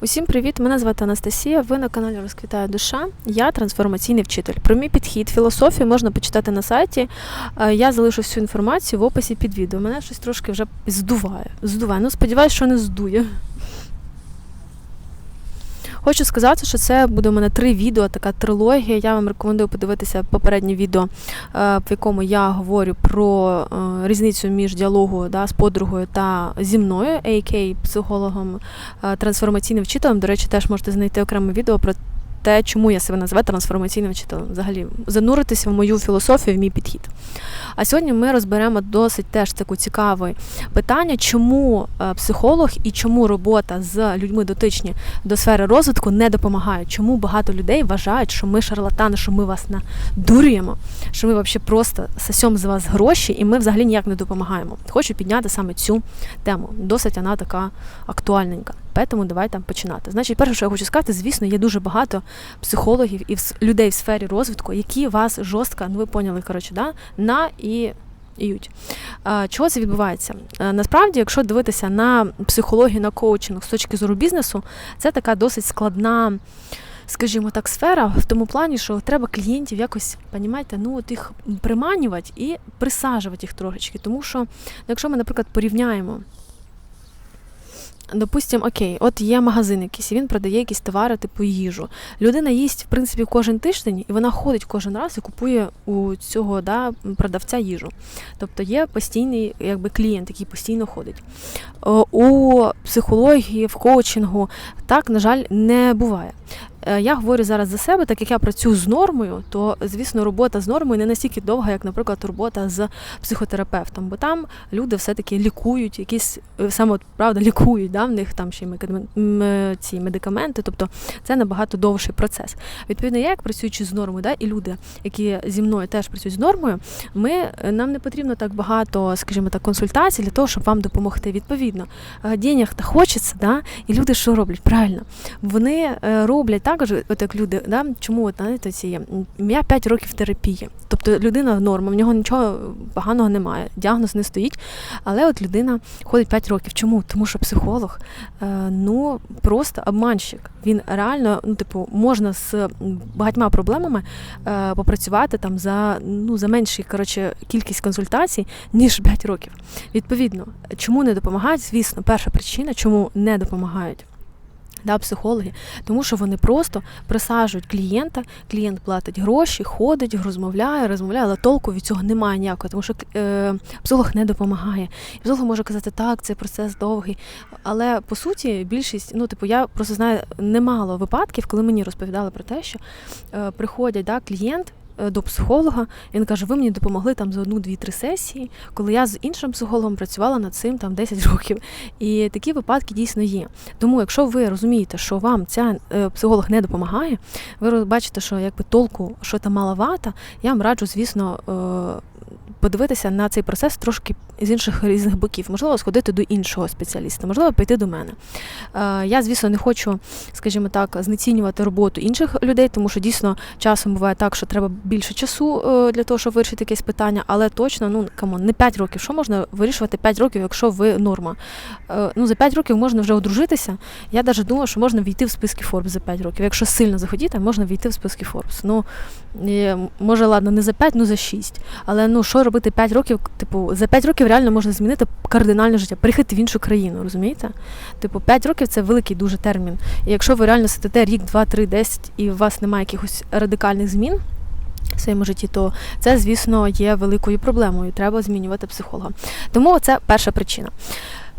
Усім привіт! Мене звати Анастасія. Ви на каналі Розквітає душа. Я трансформаційний вчитель. Про мій підхід, філософію можна почитати на сайті. Е, Я залишу всю інформацію в описі під відео. Мене щось трошки вже здуває. Здуває. Ну, сподіваюся, що не здує. Хочу сказати, що це буде у мене три відео, така трилогія. Я вам рекомендую подивитися попереднє відео, е, в якому я говорю про е, різницю між діалогом да, з подругою та зі мною, а.к.а. психологом, е, трансформаційним вчителем. До речі, теж можете знайти окреме відео про те, чому я себе називаю трансформаційним вчителем. Взагалі, зануритися в мою філософію, в мій підхід. А сьогодні ми розберемо досить теж таку цікаве питання, чому е, психолог і чому робота з людьми дотичні до сфери розвитку не допомагає. Чому багато людей вважають, що ми шарлатани, що ми вас надурюємо, що ми взагалі просто сосем з вас гроші, і ми взагалі ніяк не допомагаємо. Хочу підняти саме цю тему. Досить вона така актуальненька. Тому давайте починати. Значить, перше, що я хочу сказати, звісно, є дуже багато психологів і людей в сфері розвитку, які вас жорстко, ну ви поняли, коротше, да, на і. Іють. Чого це відбувається? Насправді, якщо дивитися на психологію, на коучинг з точки зору бізнесу, це така досить складна, скажімо так, сфера в тому плані, що треба клієнтів якось, понімаєте, ну от їх приманювати і присаджувати їх трошечки. Тому що, ну, якщо ми, наприклад, порівняємо. Допустим, окей, от є магазин якийсь, і він продає якісь товари, типу їжу. Людина їсть, в принципі, кожен тиждень, і вона ходить кожен раз і купує у цього да, продавця їжу. Тобто є постійний якби, клієнт, який постійно ходить. У психології, в коучингу так, на жаль, не буває. Е, Я говорю зараз за себе, так як я працюю з нормою, то звісно робота з нормою не настільки довга, як, наприклад, робота з психотерапевтом, бо там люди все-таки лікують, якісь е, саме правда лікують, да, в них там ще е, ці медикаменти, тобто це набагато довший процес. Відповідно, я як працюючи з нормою, да, і люди, які зі мною теж працюють з нормою, ми нам не потрібно так багато, скажімо так, консультацій для того, щоб вам допомогти. Відповідно, денег та хочеться, да, і люди що роблять? Правильно, вони роблять також, от як люди, да, чому от, знаєте, ці я 5 років терапії. Тобто людина норма, в нього нічого поганого немає, діагноз не стоїть. Але от людина ходить 5 років. Чому? Тому що психолог е, ну просто обманщик. Він реально, ну, типу, можна з багатьма проблемами е, попрацювати там за ну за меншу коротше, кількість консультацій, ніж 5 років. Відповідно, чому не допомагають? Звісно, перша причина, чому не допомагають. Да, психологи, тому що вони просто присаджують клієнта, клієнт платить гроші, ходить, розмовляє, розмовляє, але толку від цього немає ніякого, тому що е, психолог не допомагає. І психолог може казати, так, це процес довгий. Але по суті, більшість, ну типу, я просто знаю немало випадків, коли мені розповідали про те, що е, приходять да, клієнт. Е, До психолога він каже: ви мені допомогли там за одну, дві, три сесії, коли я з іншим психологом працювала над цим там 10 років. І такі випадки дійсно є. Тому, якщо ви розумієте, що вам ця е, психолог не допомагає, ви бачите, що якби толку, що там маловато, я вам раджу, звісно, е, подивитися на цей процес трошки з інших різних боків. Можливо, сходити до іншого спеціаліста, можливо, піти до мене. Е, Я, звісно, не хочу, скажімо так, знецінювати роботу інших людей, тому що дійсно часом буває так, що треба більше часу е, для того, щоб вирішити якесь питання, але точно, ну камон, не 5 років. Що можна вирішувати 5 років, якщо ви норма? Е, Ну, за 5 років можна вже одружитися. Я навіть думаю, що можна війти в списки Forbes за 5 років. Якщо сильно захотіти, можна війти в списки Forbes. Ну, може, ладно, не за 5, ну за 6. Але ну що робити 5 років? Типу, за 5 років реально можна змінити кардинальне життя, приїхати в іншу країну, розумієте? Типу, 5 років це великий дуже термін. І якщо ви реально сидите рік, 2, 3, 10 і у вас немає якихось радикальних змін. В своєму житті, то це, звісно, є великою проблемою. Треба змінювати психолога. Тому це перша причина.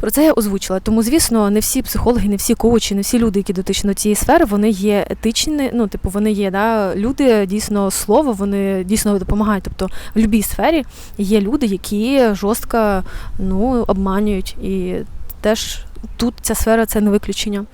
Про це я озвучила. Тому, звісно, не всі психологи, не всі коучі, не всі люди, які дотичні до цієї сфери, вони є етичні. Ну, типу, вони є да, люди дійсно слово, вони дійсно допомагають. Тобто в будь-якій сфері є люди, які жорстко ну, обманюють. І теж тут ця сфера це не виключення.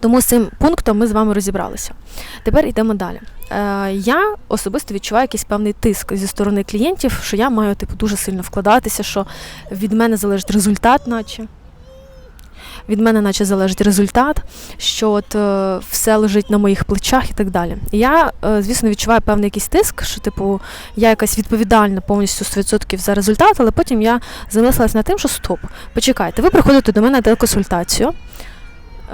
Тому з цим пунктом ми з вами розібралися. Тепер йдемо далі. Е, я особисто відчуваю якийсь певний тиск зі сторони клієнтів, що я маю типу дуже сильно вкладатися, що від мене залежить результат, наче. Від мене, наче залежить результат, що от е, все лежить на моїх плечах і так далі. І я, е, звісно, відчуваю певний якийсь тиск, що типу я якась відповідальна повністю 100% за результат, але потім я замислилась над тим, що стоп, почекайте, ви приходите до мене на консультацію.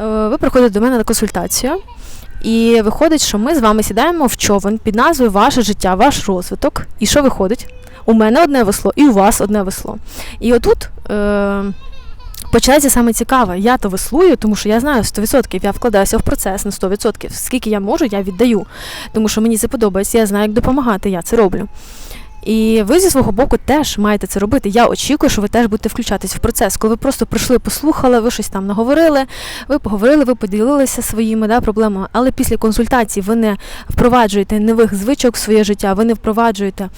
Е, Ви приходите до мене на консультацію, і виходить, що ми з вами сідаємо в човен під назвою Ваше життя, ваш розвиток. І що виходить? У мене одне весло, і у вас одне весло. І отут. Е- Починається саме цікаве. Я то веслую, тому що я знаю 100%, я вкладаюся в процес на 100%. Скільки я можу, я віддаю. Тому що мені це подобається, я знаю, як допомагати, я це роблю. І ви зі свого боку теж маєте це робити. Я очікую, що ви теж будете включатись в процес. Коли ви просто прийшли, послухали, ви щось там наговорили, ви поговорили, ви поділилися своїми да, проблемами. Але після консультації ви не впроваджуєте нових звичок в своє життя, ви не впроваджуєте,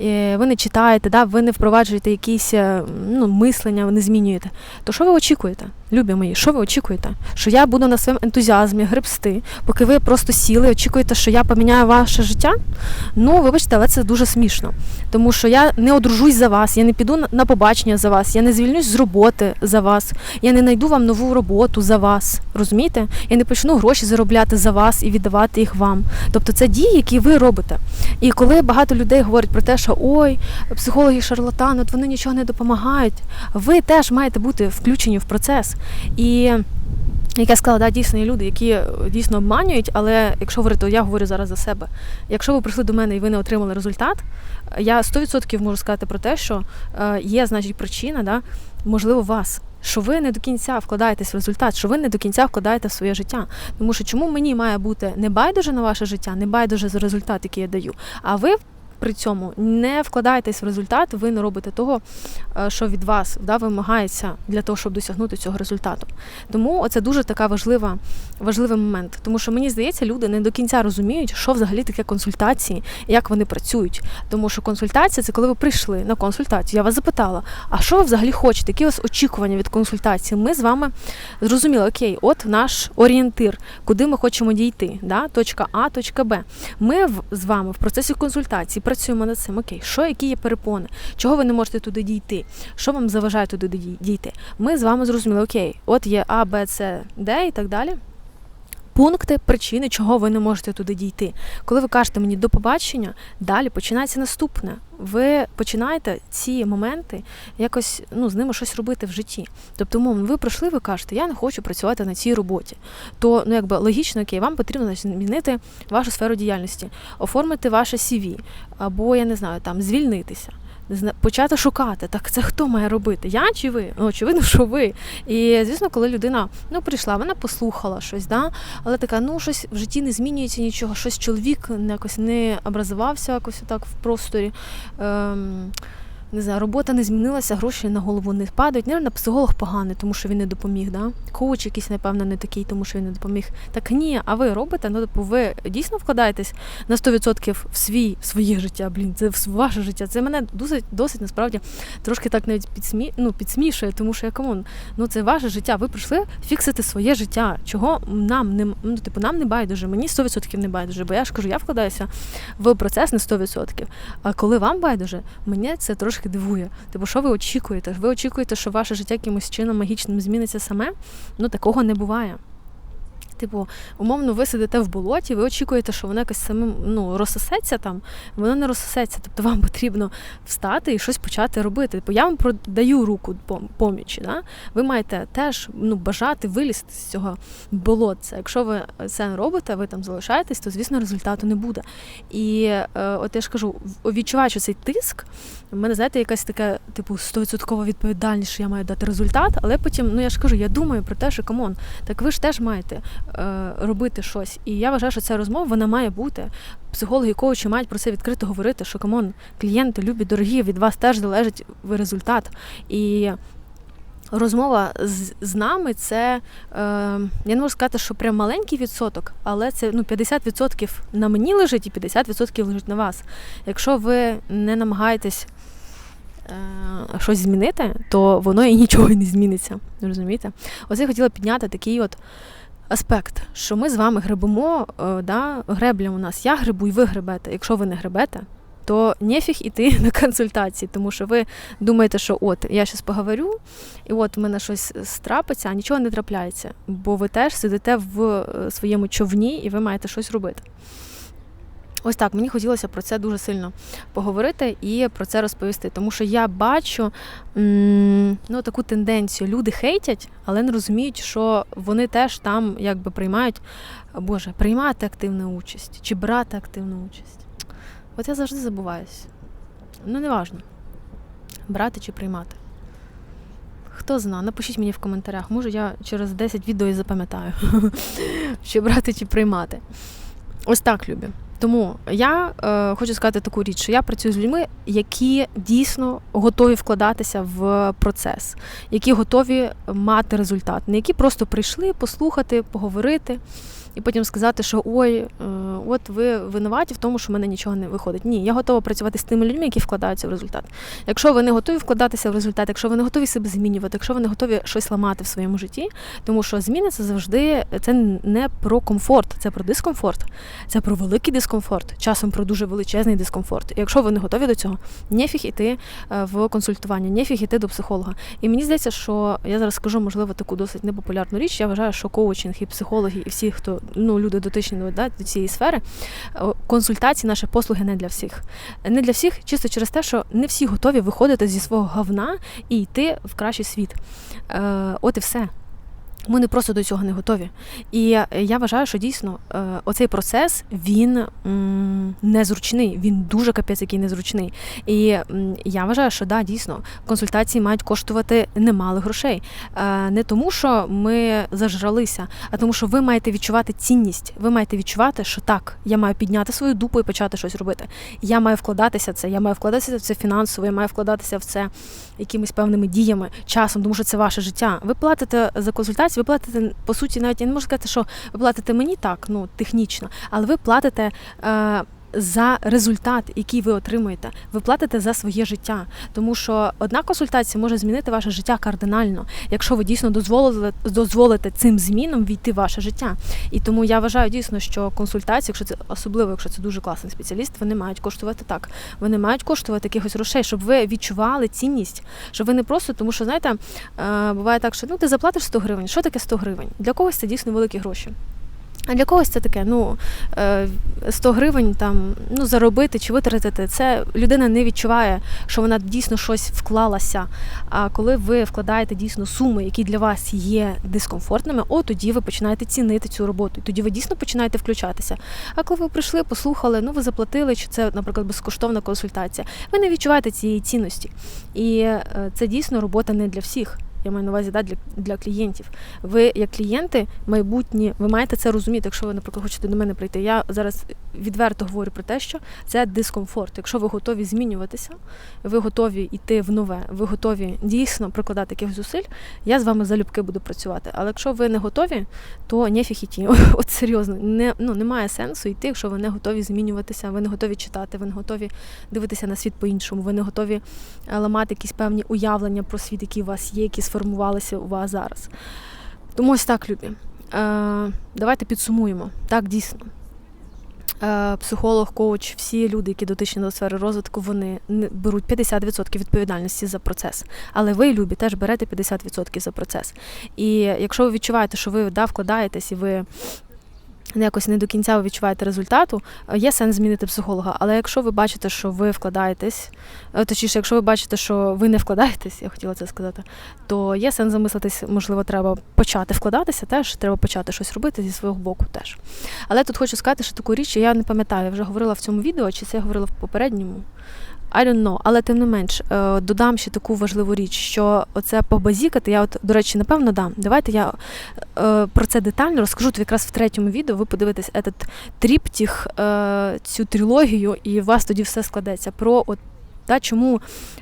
е, ви не читаєте, да, ви не впроваджуєте якісь е, ну, мислення, ви не змінюєте. То що ви очікуєте? Любі мої, що ви очікуєте? Що я буду на своєму ентузіазмі гребсти, поки ви просто сіли, очікуєте, що я поміняю ваше життя? Ну, вибачте, але це дуже смішно. Тому що я не одружусь за вас, я не піду на побачення за вас, я не звільнюсь з роботи за вас, я не знайду вам нову роботу за вас. Розумієте? Я не почну гроші заробляти за вас і віддавати їх вам. Тобто це дії, які ви робите. І коли багато людей говорять про те, що ой, психологи шарлатани, от вони нічого не допомагають, ви теж маєте бути включені в процес. І як я сказала, да, дійсно є люди, які е, дійсно обманюють, але якщо говорити, то я говорю зараз за себе. Якщо ви прийшли до мене і ви не отримали результат, я 100% можу сказати про те, що е, є, значить, причина, да, можливо, вас. Що ви не до кінця вкладаєтесь в результат, що ви не до кінця вкладаєте в своє життя. Тому що чому мені має бути не байдуже на ваше життя, не байдуже за результат, який я даю, а ви при цьому не вкладаєтесь в результат, ви не робите того, е, що від вас да, вимагається для того, щоб досягнути цього результату. Тому це дуже така важлива, важливий момент. Тому що мені здається, люди не до кінця розуміють, що взагалі таке консультації як вони працюють. Тому що консультація це коли ви прийшли на консультацію. Я вас запитала, а що ви взагалі хочете? Які у вас очікування від консультації? Ми з вами зрозуміли, окей, от наш орієнтир, куди ми хочемо дійти. Да? Точка А, точка Б. Ми з вами в процесі консультації працюємо над цим. Окей, що, які є перепони? Чого ви не можете туди дійти? Що вам заважає туди дійти? Ми з вами зрозуміли, окей, от є А, Б, С, Д і так далі. Пункти, причини, чого ви не можете туди дійти. Коли ви кажете мені до побачення, далі починається наступне. Ви починаєте ці моменти якось ну, з ними щось робити в житті. Тобто, умовно, ви пройшли, ви кажете, я не хочу працювати на цій роботі. То ну якби логічно, окей, вам потрібно змінити вашу сферу діяльності, оформити ваше CV, або я не знаю, там звільнитися почати шукати, так це хто має робити? Я чи ви? Ну, очевидно, що ви. І звісно, коли людина ну прийшла, вона послухала щось, да? але така, ну щось в житті не змінюється нічого, щось чоловік якось не образувався якось так в просторі. Ем, не знаю, робота не змінилася, гроші на голову не падають. Наверно, психолог поганий, тому що він не допоміг. Да? Коуч якийсь, напевно, не такий, тому що він не допоміг. Так ні, а ви робите? Ну, типу, ви дійсно вкладаєтесь на 100% в свій в своє життя. Блін, це в ваше життя. Це мене досить досить насправді трошки так навіть підсмі, ну, підсмішує, тому що я камон, ну це ваше життя. Ви прийшли фіксити своє життя. Чого нам не ну, типу, нам не байдуже, мені 100% не байдуже, бо я ж кажу, я вкладаюся в процес на 100%. А коли вам байдуже, мені це трошки трошки дивує. Типу, що ви очікуєте? Ви очікуєте, що ваше життя якимось чином магічним зміниться саме? Ну такого не буває. Типу, умовно, ви сидите в болоті, ви очікуєте, що воно якось самим ну, розсосеться там, воно не розсосеться. Тобто вам потрібно встати і щось почати робити. Типу, я вам продаю руку помічі. Да? Ви маєте теж ну, бажати вилізти з цього болотця. Якщо ви це не робите, ви там залишаєтесь, то звісно результату не буде. І е, от я ж кажу, відчуваючи цей тиск, в мене, знаєте, якась така, типу, 100% відповідальність, що я маю дати результат, але потім, ну я ж кажу, я думаю про те, що камон, так ви ж теж маєте робити щось. І я вважаю, що ця розмова вона має бути. Психологи коучі мають про це відкрито говорити, що камон, клієнти любі, дорогі, від вас теж залежить результат. І Розмова з з нами це, е, я не можу сказати, що прям маленький відсоток, але це ну, 50% на мені лежить і 50% лежить на вас. Якщо ви не намагаєтесь Е, щось змінити, то воно і нічого не зміниться. Розумієте? Ось я хотіла підняти такий от аспект, що ми з вами гребемо, е, да, гребля у нас, я грибу і ви гребете. Якщо ви не гребете, то нефіг іти на консультації, тому що ви думаєте, що от я щось поговорю, і от в мене щось страпиться, а нічого не трапляється, бо ви теж сидите в е, своєму човні і ви маєте щось робити. Ось так, мені хотілося про це дуже сильно поговорити і про це розповісти, тому що я бачу ну, таку тенденцію. Люди хейтять, але не розуміють, що вони теж там якби приймають, Боже, приймати активну участь чи брати активну участь. От я завжди забуваюсь. Ну, не важно, брати чи приймати. Хто зна, напишіть мені в коментарях, може я через 10 відео і запам'ятаю, чи брати чи приймати. Ось так, любі. Тому я е, хочу сказати таку річ, що я працюю з людьми, які дійсно готові вкладатися в процес, які готові мати результат, не які просто прийшли послухати, поговорити і потім сказати, що ой, е, от ви винуваті в тому, що в мене нічого не виходить. Ні, я готова працювати з тими людьми, які вкладаються в результат. Якщо ви не готові вкладатися в результат, якщо ви не готові себе змінювати, якщо ви не готові щось ламати в своєму житті, тому що зміни це завжди це не про комфорт, це про дискомфорт, це про великий дискомфорт, часом про дуже величезний дискомфорт. І якщо ви не готові до цього, нефіг іти е, в консультування, нефіг іти до психолога. І мені здається, що я зараз скажу, можливо, таку досить непопулярну річ. Я вважаю, що коучинг і психологи, і всі, хто ну, люди дотичні да, до цієї сфери, консультації, наші послуги не для всіх. Не для всіх, чисто через те, що не всі готові виходити зі свого говна і йти в кращий світ. Е, От і все. Ми не просто до цього не готові. І я вважаю, що дійсно е, оцей процес він незручний, він дуже капець, який незручний. І я вважаю, що да, дійсно консультації мають коштувати немало грошей. Е, не тому, що ми зажралися, а тому, що ви маєте відчувати цінність. Ви маєте відчувати, що так, я маю підняти свою дупу і почати щось робити. Я маю вкладатися в це, я маю вкладатися в це фінансово, я маю вкладатися в це якимись певними діями, часом, тому що це ваше життя. Ви платите за консультацію ви платите, по суті, навіть я не можу сказати, що ви платите мені так, ну технічно, але ви платите. Е, за результат, який ви отримуєте, ви платите за своє життя, тому що одна консультація може змінити ваше життя кардинально, якщо ви дійсно дозволите дозволите цим змінам війти в ваше життя. І тому я вважаю дійсно, що консультації, якщо це особливо, якщо це дуже класний спеціаліст, вони мають коштувати так. Вони мають коштувати якихось грошей, щоб ви відчували цінність, щоб ви не просто, тому що знаєте, е, буває так, що ну ти заплатиш 100 гривень. Що таке 100 гривень? Для когось це дійсно великі гроші. А для когось це таке, ну 100 е, гривень там ну заробити чи витратити. Це людина не відчуває, що вона дійсно щось вклалася. А коли ви вкладаєте дійсно суми, які для вас є дискомфортними, о тоді ви починаєте цінити цю роботу. Тоді ви дійсно починаєте включатися. А коли ви прийшли, послухали, ну ви заплатили, чи це, наприклад, безкоштовна консультація, ви не відчуваєте цієї цінності. І е, це дійсно робота не для всіх я маю на увазі да, для для клієнтів. Ви, як клієнти, майбутні, ви маєте це розуміти, якщо ви, наприклад, хочете до мене прийти. Я зараз відверто говорю про те, що це дискомфорт. Якщо ви готові змінюватися, ви готові йти в нове, ви готові дійсно прикладати якихось зусиль, я з вами залюбки буду працювати. Але якщо ви не готові, то нефіг іти. От серйозно, не, ну, немає сенсу йти, якщо ви не готові змінюватися, ви не готові читати, ви не готові дивитися на світ по-іншому, ви не готові е, ламати якісь певні уявлення про світ, які у вас є, які сформувалися у вас зараз. Тому ось так, любі. Е, Давайте підсумуємо. Так, дійсно. Е, психолог, коуч, всі люди, які дотичні до сфери розвитку, вони беруть 50% відповідальності за процес. Але ви, любі, теж берете 50% за процес. І якщо ви відчуваєте, що ви да, вкладаєтесь і ви якось не до кінця ви відчуваєте результату, е, є сенс змінити психолога. Але якщо ви бачите, що ви вкладаєтесь, е, точніше, якщо ви бачите, що ви не вкладаєтесь, я хотіла це сказати, то є сенс замислитись, можливо, треба почати вкладатися, теж треба почати щось робити зі свого боку теж. Але тут хочу сказати, що таку річ, я не пам'ятаю, я вже говорила в цьому відео, чи це я говорила в попередньому. I don't know. Але тим не менш, е, додам ще таку важливу річ, що оце побазікати, я от, до речі, напевно, дам. Давайте я про це детально розкажу. Якраз в третьому відео ви подивитесь этот тріптіх, е, цю трилогію, і у вас тоді все складеться. Про от та чому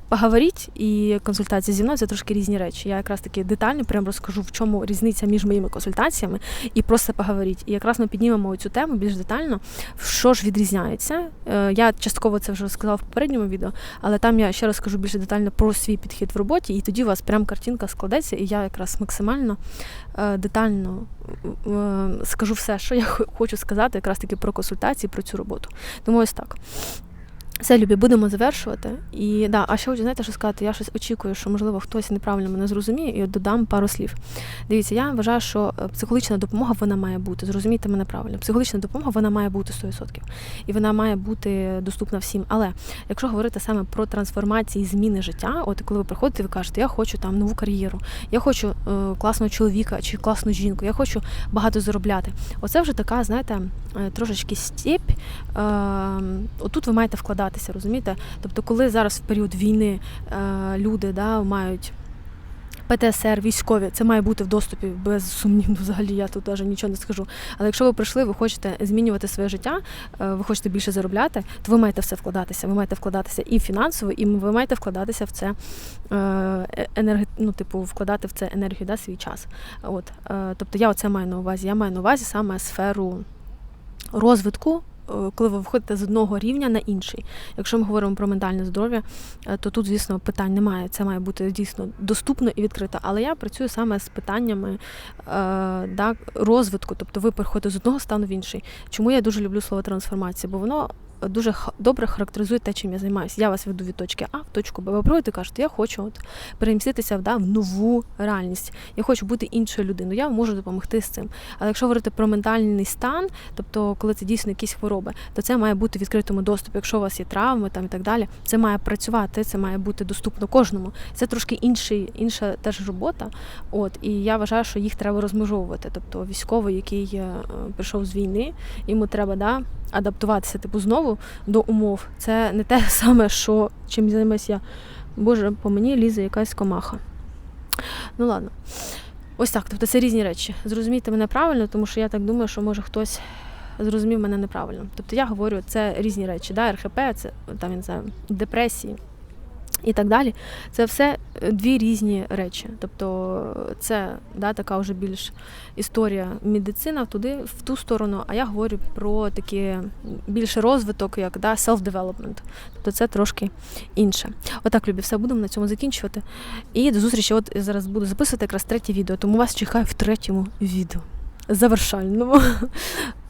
поговоріть і консультація зі мною це трошки різні речі. Я якраз таки детально прям розкажу, в чому різниця між моїми консультаціями і просто поговоріть. І якраз ми піднімемо цю тему більш детально, що ж відрізняється. Е, я частково це вже розказала в попередньому відео, але там я ще раз скажу більш детально про свій підхід в роботі, і тоді у вас прям картинка складеться, і я якраз максимально е, детально е, скажу все, що я хочу сказати, якраз таки про консультації, про цю роботу. Тому ось так. Все, любі, будемо завершувати. І да, а ще хочу знаєте, що сказати, я щось очікую, що можливо хтось неправильно мене зрозуміє, і додам пару слів. Дивіться, я вважаю, що е, психологічна допомога вона має бути. Зрозумійте мене правильно. Психологічна допомога вона має бути 100%. І вона має бути доступна всім. Але якщо говорити саме про трансформації, зміни життя, от коли ви приходите, ви кажете, я хочу там нову кар'єру, я хочу е, класного чоловіка чи класну жінку, я хочу багато заробляти. Оце вже така, знаєте, е, трошечки степь. Е, отут ви маєте вкладатися, розумієте? Тобто, коли зараз в період війни е, люди да, мають. ПТСР, військові, це має бути в доступі без сумніву. Взагалі я тут навіть нічого не скажу. Але якщо ви прийшли, ви хочете змінювати своє життя, е, ви хочете більше заробляти, то ви маєте все вкладатися. Ви маєте вкладатися і фінансово, і ви маєте вкладатися в це е, енерги... ну, типу, вкладати в це енергію, да, свій час. От, тобто я оце маю на увазі. Я маю на увазі саме сферу розвитку. Е, Коли ви виходите з одного рівня на інший. Якщо ми говоримо про ментальне здоров'я, е, то тут, звісно, питань немає. Це має бути дійсно доступно і відкрито. Але я працюю саме з питаннями е, да, розвитку, тобто ви переходите з одного стану в інший. Чому я дуже люблю слово трансформація? Бо воно дуже добре характеризує те, чим я займаюся. Я вас веду від точки А в точку Б. Ви приходите кажете, я хочу от переміститися да, в нову реальність. Я хочу бути іншою людиною. Я можу допомогти з цим. Але якщо говорити про ментальний стан, тобто коли це дійсно якісь хвороби, то це має бути в відкритому доступі. Якщо у вас є травми там і так далі, це має працювати, це має бути доступно кожному. Це трошки інший, інша теж робота. От і я вважаю, що їх треба розмежовувати. Тобто військовий, який е, прийшов з війни, йому треба да, адаптуватися типу знову до умов. Це не те саме, що чим займаюся я. Боже, по мені лізе якась комаха. Ну ладно. Ось так. Тобто це різні речі. Зрозумійте мене правильно, тому що я так думаю, що може хтось зрозумів мене неправильно. Тобто я говорю, це різні речі. Да? РХП, це там я не знаю, депресії і так далі. Це все е, дві різні речі. Тобто це да, така вже більш історія медицина туди, в ту сторону, а я говорю про такі більше розвиток, як да, self-development. Тобто це трошки інше. Отак, любі, все будемо на цьому закінчувати. І до зустрічі. От зараз буду записувати якраз третє відео, тому вас чекаю в третьому відео. Завершальному.